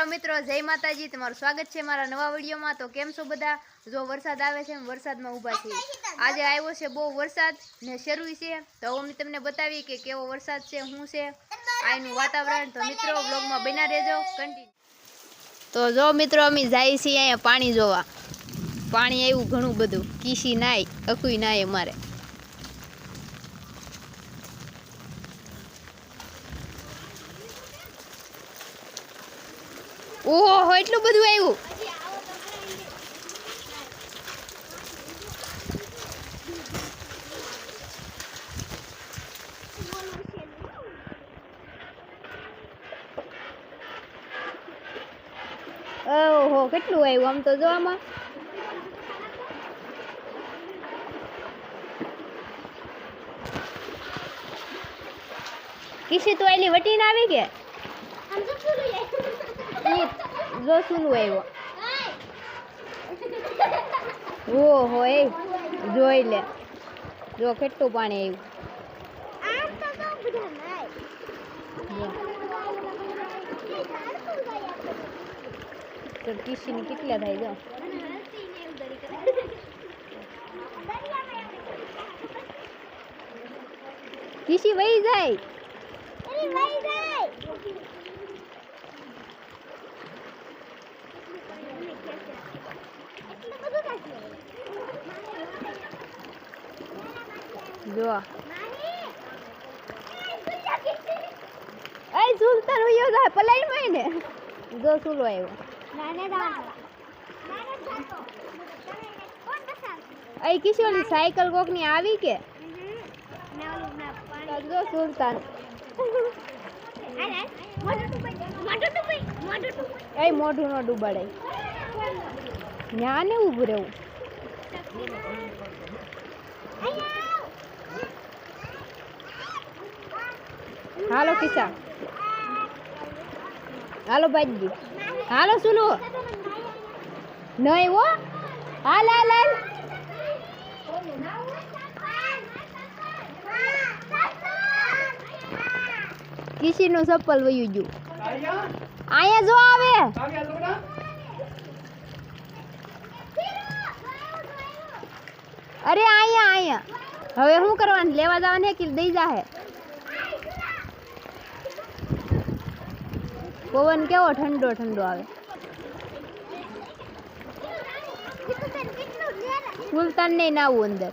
હાલો મિત્રો, જય માતાજી. તમારું સ્વાગત છે મારા નવા વિડીયોમાં. તો કેમ છો બધા? જો વરસાદ આવે છે વરસાદમાં ઊભા છે આજે આવ્યો છે બહુ વરસાદ ને શરૂ છે. તો અમે તમને બતાવી કે કેવો વરસાદ છે, શું છે, આનું વાતાવરણ. તો મિત્રો બ્લોગમાં બના રહેજો. કન્ટિન્યુ તો જો મિત્રો, અમે જાય છીએ અહીંયા પાણી જોવા. પાણી આવ્યું ઘણું બધું. કીસી નાય અકુઈ નાય અમારે. ઓહો, એટલું બધું આવ્યું. ઓહો, કેટલું આવ્યું? આમ તો જોવામાં કિસી તો એલી વટીને આવી ઈ જો સુનું આવ્યો. ઓહો, એ જોઈ લે. જો કેટલું પાણી આવ્યું. તો કિસીની કેટલા થાય, જો. કિસી વહી જાય. જો એ સુલતાન ઉયો જાય પલાઈ માં ને. જો આવ્યો એ સાયકલ આવી કે? જો સુલતાન એ મોઢું ન ડૂબાડે. ન્યા ને ઊભું રહેવું હાલો કિસ્સા હાલો ભાઈજી હાલો સુલો નહીં હો હાલ હાલ હાલ કિસીનું ચપ્પલ વયું ગયું અહીંયા જો આવે અરે અહીંયા અહીંયા હવે શું કરવાનું? લેવા જવાનું હે કે દઈ જાહે પવન કેવો ઠંડો ઠંડો આવે. સુલતાન નહીં નાવું અંદર.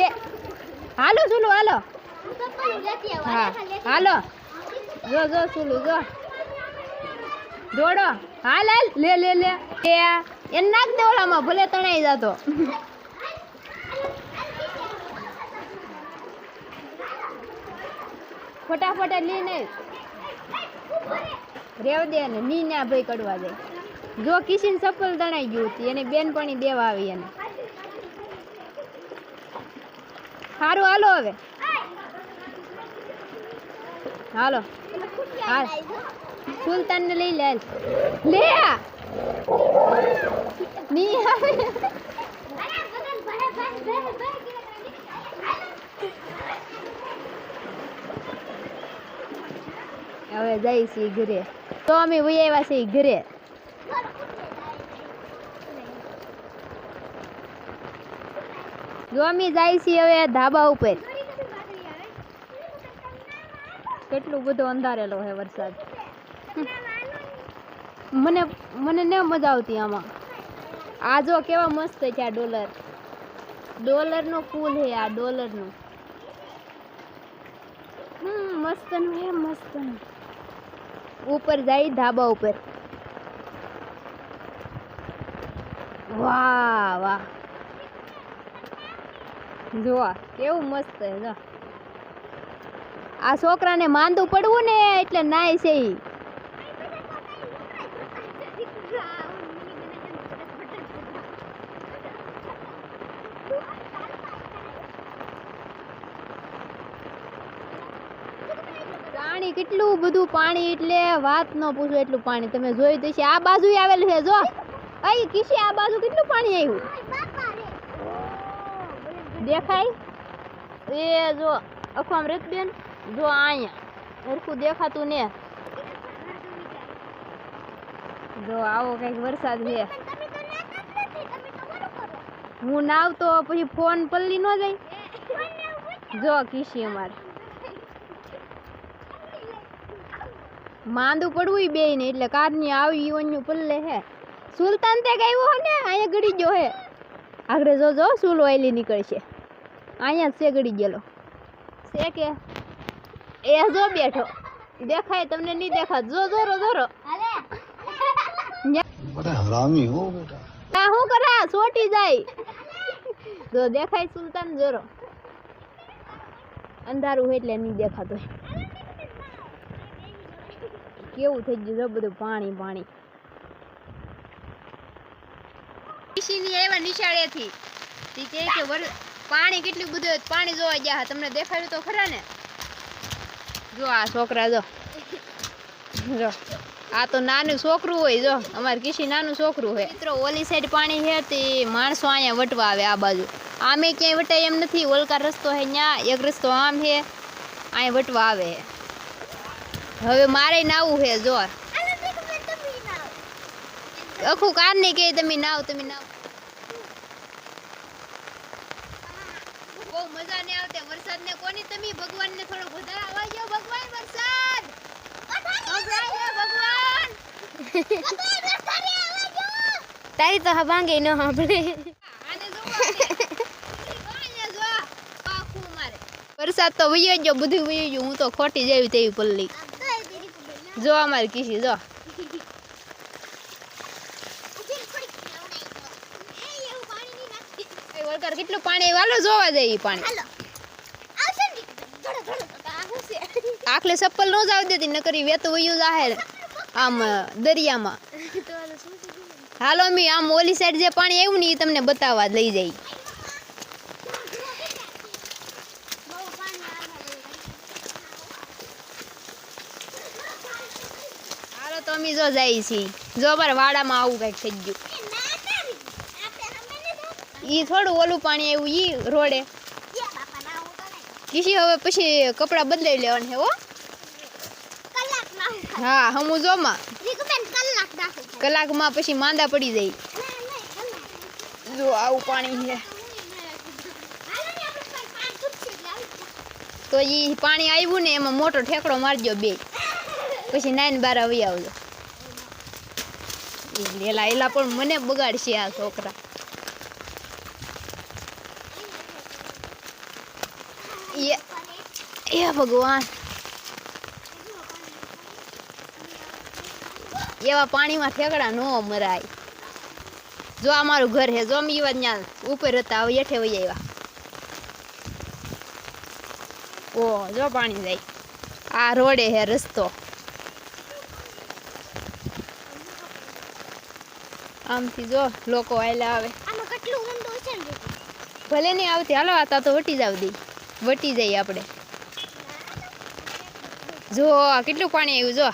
એ હાલો સુલું હાલો. હા હાલો. જો જો સુલું જો. દોડો. હાલ હાલ. લે લે લે. એ, એને નાખ દે ઓલામાં, ભલે તણાઈ જાતો. ફટાફટ લઈને રેવ દે ને, ની ના ભાઈ કડવા દે. જો કિસીન સફળ તણાઈ ગયું હતી, એને બેનપણી દેવા આવી એને. સારું હાલો હવે. હાલો. હાલ. સુલતાન ને લઈ લે. લે ની આવે. હવે જઈ છીએ ઘરે. તો અમે વહી આવ્યા છીએ ઘરે. જો અમે જાય છીએ હવે ધાબા ઉપર. કેટલું બધું અંધારેલો છે વરસાદ. મને મને ને મજા આવતી આમાં. આ જો કેવા મસ્ત છે આ ડોલર. ડોલરનો ફૂલ છે આ ડોલરનું. હમ મસ્તનું હે મસ્તનું ઉપર જાય ધાબા ઉપર. વાહ વાહ. જોવા કેવું મસ્ત છે આ છોકરાને માંદું પડવું ને એટલે નાય છે ઈ. કેટલું બધું પાણી એટલે વાત ન પૂછો એટલું પાણી. તમે જોઈ દેશે આ બાજુ આવેલું છે, જો. અહીં કિશી આ બાજુ કેટલું પાણી આવ્યું? દેખાય? એ જો અખવામ રતબેન જો અહીંયા. હરખું દેખાતું ને. જો, આવો કંઈક વરસાદ છે. હું નાવ તો પછી ફોન પલ્લી ન જાય. જો કીશી અમારે. માંદું પડવું બે ને એટલે કારની આવી પલ્લે હે. સુલતાન તે ગાયું હો ને અહીંયા ગળી ગયો હે. આગળ જો જો સુલો એલી નીકળશે. અહીંયા છે ગળી ગયેલો. છે કે? એ જો બેઠો. દેખાય તમને નહીં દેખાત. જો જોરો જોરો બધા હરામી હો બેટા. ના હું કરા? છોટી જાય. જો દેખાય સુલતાન જોરો. અંધારું એટલે નહીં દેખાતો. કેવું થઈ ગયું જો બધું પાણી પાણી. ઈશીની આવ્યા નિશાળેથી. ઈ કહે કે વર પાણી કેટલું બધું હોય, પાણી જોવા ગયા હા. તમને દેખાડ્યું તો ખરા ને? જો આ છોકરા જો. જો. આ તો નાનું છોકરું હોય જો. અમારે કિશી નાનું છોકરું હોય મિત્રો ઓલી સાઈડ પાણી છે તે માણસો અહીંયા વટવા આવે આ બાજુ. આમે ક્યાંય વટાય એમ નથી ઓલકાર રસ્તો હે ન્યા એક રસ્તો આમ છે અહીંયા વટવા આવે છે. હવે મારે નાવું છે જો આખું કાર નહીં કે તમે નાવ તમે નાવ. બહુ મજા ને આવતી વરસાદ ને કોની તમે? ભગવાન ને થોડો વધારે આવા ગયો તારી તો હા ભાંગે ન મારે. વરસાદ તો વયો ગયો, બધું વયો હું તો ખોટી જેવી તેવી પલ્લી. જો અમારી કીસી જો. વળકર કેટલું પાણી વાલો જોવા જાય પાણી. આખલે ચપ્પલ નો જાવ દેતી નકરી વેતું વયું જાહેર આમ દરિયામાં. હાલો મી આમ ઓલી સાઈડ જે પાણી આવ્યું ને એ તમને બતાવવા લઈ જાય હાલો તો અમે જો જાય છીએ જો અમારે વાડામાં આવું કંઈક થઈ ગયું. ઈ થોડું ઓલું પાણી આવ્યું ઈ રોડે. કીશી હવે પછી કપડા બદલાઈ લેવાના છે હો. હા હમું જોમાં. કલાકમાં પછી માંદા પડી જાય. જો આવું પાણી છે. તો ઈ પાણી આવ્યું ને એમાં મોટો ઠેકડો મારજો બે. પછી નાઈન બાર આવી આવજો. લેલા, એલા પણ મને બગાડશે આ છોકરા. એ ભગવાન. એવા પાણીમાં ઠેકડા ન મરાય. જો આ મારું ઘર હે, જો અમે એવા ત્યાં ઉપર હતા, હવે હેઠે વહી આવ્યા. ઓ, જો પાણી જાય. આ રોડે હે રસ્તો. આમથી જો લોકો આયલા આવે. ભલે નહીં આવતી હાલો આ તા વટી જાવ દઈ વટી જાય આપણે. જો કેટલું પાણી આવ્યું જો.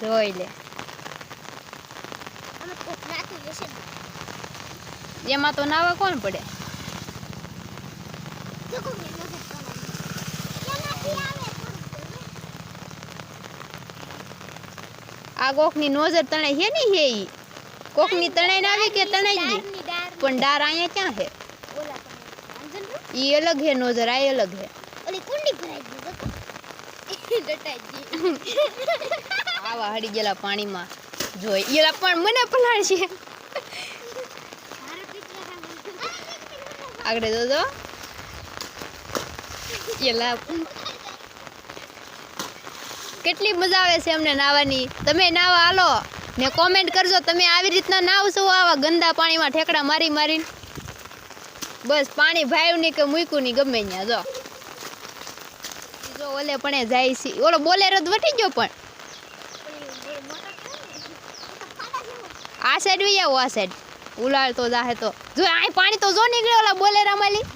જોઈ લે. એમાં તો નાવા કોણ પડે? આ કોકની નોઝર તણાઈ હે ની હે ઈ? કોકની તણાઈ ના આવે કે તણાઈ જ નહીં પણ ડાર અહીંયા ક્યાં હે? ઈ અલગ હે નોઝર આ અલગ હે. આવા હડી ગયેલા પાણીમાં જોઈ. એલા પણ મને પલાળ છે આગળ જોજો. એલા કેટલી મજા આવે છે અમને નાવાની તમે નાવા હાલો ને કોમેન્ટ કરજો તમે આવી રીતના નાહશો આવા ગંદા પાણીમાં ઠેકડા મારી મારીને. બસ પાણી ભાયું નહીં કે મૂક્યું નહીં ગમે ત્યાં, જો. ઓલે પણ જાય છે. ઓલો બોલેરો રદ વટી ગયો પણ. આ સાઈડ બી આવો, આ સાઈડ ઉલાળ તો જાહે તો. જો આ પાણી તો જો નીકળે ઓલા બોલેરામાં લી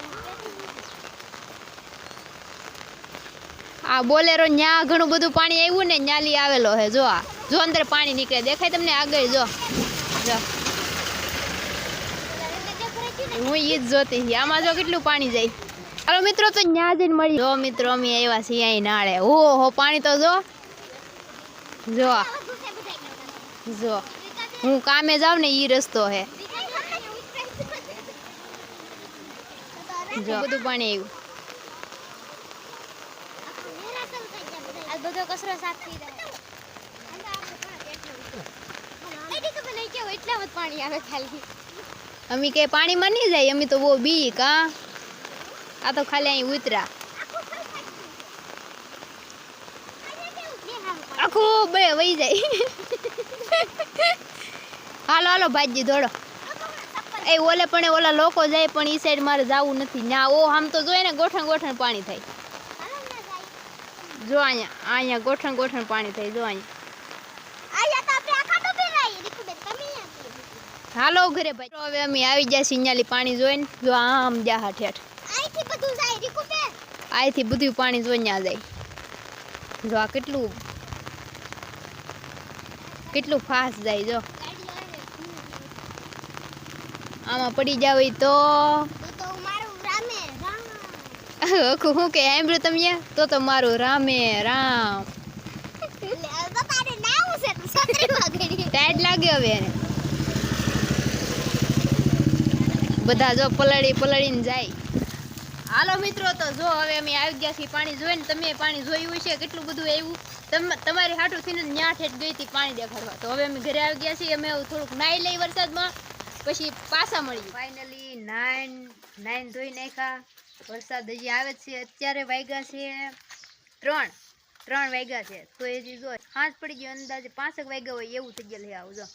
આ બોલેરો ન્યા ઘણું બધું પાણી આવ્યું ને ન્યાલી આવેલો હે જો આ. જો અંદર પાણી નીકળે. દેખાય તમને આગળ જો. જો. હું ઈ જ જોતી હતી. આમાં જો કેટલું પાણી જાય. ચાલો મિત્રો તો ન્યા જઈને મળી જો મિત્રો અમે આવ્યા છીએ અહીં નાળે. ઓહો પાણી તો જો. જો જો. હું કામે જાઉં ને ઈ રસ્તો હે. જો. બધું પાણી આવ્યું. બધો કચરો સાફ થઈ જાય. એટલા પાણી આવે ખાલી. અમે કે પાણીમાં નહીં જાય અમે તો બહુ બી કા આ તો ખાલી અહીં ઉતરા. આખું બે વહી જાય. હાલો હાલો ભાઈજી દોડો. એ ઓલે પણ ઓલા લોકો જાય પણ એ સાઈડ મારે જવું નથી. ના ઓ આમ તો જોઈએ ને ગોઠણ ગોઠણ પાણી થાય. જો અહીંયા અહીંયા ગોઠણ ગોઠણ પાણી થાય જો અહીંયા. હાલો ઘરે ભાઈ. હવે અમે આવી જાય સિંજાલી પાણી જોઈને. જો આમ જાહા ઠેઠ અહીંથી બધું પાણી જોઈને આ જાય. જો આ કેટલું કેટલું ફાસ્ટ જાય જો. આમાં પડી જાવ તો આખું શું કે સાંભળ્યું તમે? તો તો મારું રામે રામ. ટાઈટ લાગે હવે એને. બધા જો પલળી પલળીને જાય. હાલો મિત્રો તો જો હવે અમે આવી ગયા છીએ પાણી જોઈને. તમે પાણી જોયું છે કેટલું બધું આવ્યું? તમ તમારી હાટું થઈને ન્યા ઠેઠ ગઈ હતી પાણી દેખાડવા. તો હવે અમે ઘરે આવી ગયા છીએ. અમે થોડુંક નાઈ લઈ વરસાદમાં. પછી પાછા મળીએ. ફાઇનલી નાઈન નાઈન ધોઈ નાખ્યા. વરસાદ હજી આવે છે અત્યારે વાગ્યા છે ત્રણ ત્રણ વાગ્યા છે. તો એ જો હાથ પડી ગયો અંદાજે પાંચક વાગ્યા હોય એવું થઈ ગયેલું આવું જો.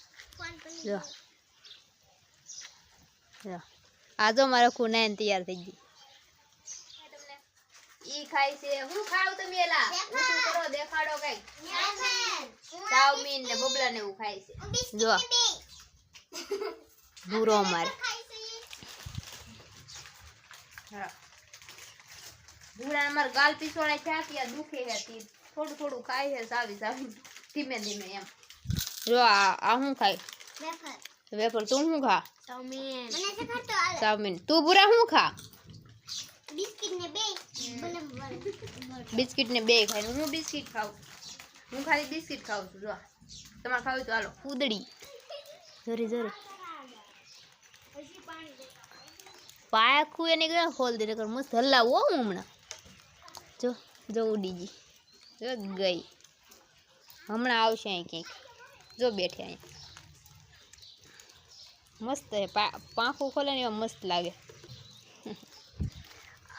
જો. આ જો મારે આખું નાઈન તૈયાર થઈ ગઈ. ઈ ખાય છે. હું ખાવ તમે એલા કરો? દેખાડો કઈ ચાઉમીન ને બબલા ને એવું ખાય છે. જો. ભૂરો મારે. હા. ભૂરા અમાર ગાલ પીસોડા છે ત્યાં દુખે હતી તી. થોડું થોડું ખાય છે સાવી સાવી. ધીમે ધીમે એમ. જો આ આ હું ખાય? વેફર. તું શું ખા? ચાઉમીન. તું ભૂરા શું ખા? બિસ્કિટ ને બે ખાય હું બિસ્કિટ ખાઉં? હું ખાલી બિસ્કિટ ખાઉં છું. જો તમારે ખાવું તો હાલો. ફૂદડી જોરી જોરી. પાખું એની ગયા ખોલ દે મસ્ત હલાવો હું હમણાં. જો જો ઉડી ગઈ જો ગઈ. હમણાં આવશે અહીં ક્યાંક. જો બેઠે અહીંયા મસ્ત છે. પા પાંખું ખોલે ને એવા મસ્ત લાગે.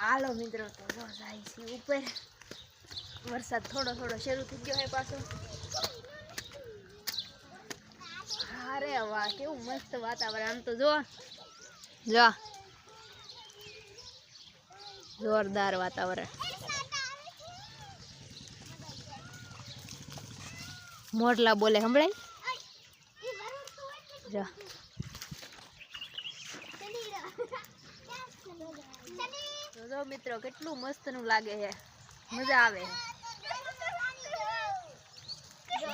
હાલો મિત્રો તો જો જાય છે ઉપર. વરસાદ થોડો થોડો શરૂ થઈ ગયો છે પાછો. અરે વાહ કેવું મસ્ત વાતાવરણ. આમ તો જો. જો. જોરદાર વાતાવરણ. મોરલા બોલે સંભળાય? જો. જો મિત્રો કેટલું મસ્તનું લાગે છે. મજા આવે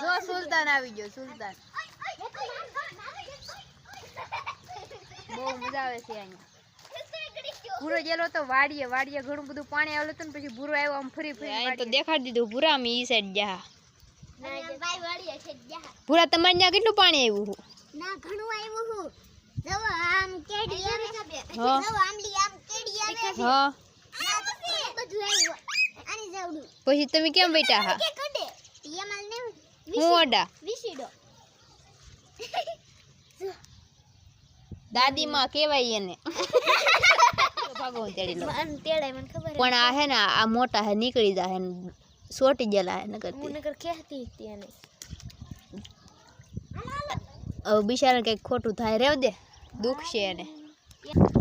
જો સુલતાન આવી ગયો સુલતાન. બહુ મજા આવે છે અહીંયા. ભૂરો ગયેલો તો વાડીએ વાડીએ ઘણું બધું પાણી આવેલું હતું ને પછી ભૂરો આવ્યો આમ ફરી ફરી તો દેખાડી દીધું ભૂરા અમે ઈ સાઈડ જા ભૂરા તમારે ત્યાં કેટલું પાણી આવ્યું ના ઘણું આવ્યું હું જવો આમ કેડી આવે. હા. આમલી આમ કેડી આવે. હા. બધું આવ્યું આની જવડું. પછી તમે કેમ બેઠા હા? કે કડે. ને હું ઓડા? વિસીડો. દાદી માં કેવાય એને. ભાગો તેડી લઉં. મન તેડાય મને ખબર પણ આ હે ને આ મોટા હે નીકળી જાય ને સોટી ગયેલા હું નકર કહેતી હતી એને. હવે બિચારા કંઈક ખોટું થાય રેવ દે. દુઃખ છે એને.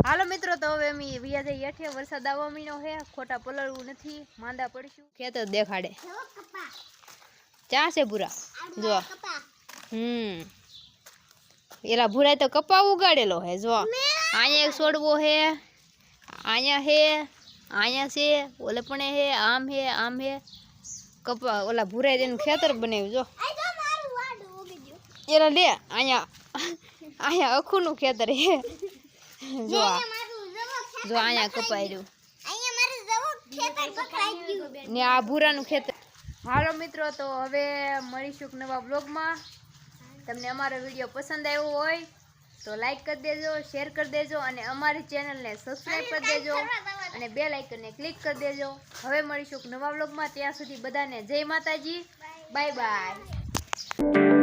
હાલો મિત્રો તો હવે અમે વિયા જઈએ હેઠે. વરસાદ આવવા મીનો હે ખોટા પલળવું નથી. માંદા પડશું. ખેતર દેખાડે. ચા છે ભૂરા જો કપા હમ. એલા ભૂરાય તો કપા ઉગાડેલો હે જો અહીંયા એક છોડવો હે અહીંયા હે અહીંયા છે. ઓલે પણ હે આમ હે આમ હે કપા ઓલા ભૂરાઈ તેનું ખેતર બનાવ્યું જો. એલા લે અહીંયા અહીંયા અખુનું ખેતર છે. જો જો અહીંયા ગયું. ને આ ભૂરાનું ખેતર. હાલો મિત્રો તો હવે મળીશું નવા બ્લોગમાં તમને અમારો વીડિયો પસંદ આવ્યો હોય તો લાઈક કરી દેજો શેર કરી દેજો અને અમારી ચેનલને સબસ્ક્રાઈબ કરી દેજો અને બે લાઇકનને ક્લિક કરી દેજો. હવે મળીશું નવા બ્લોગમાં ત્યાં સુધી બધાને જય માતાજી. Bye bye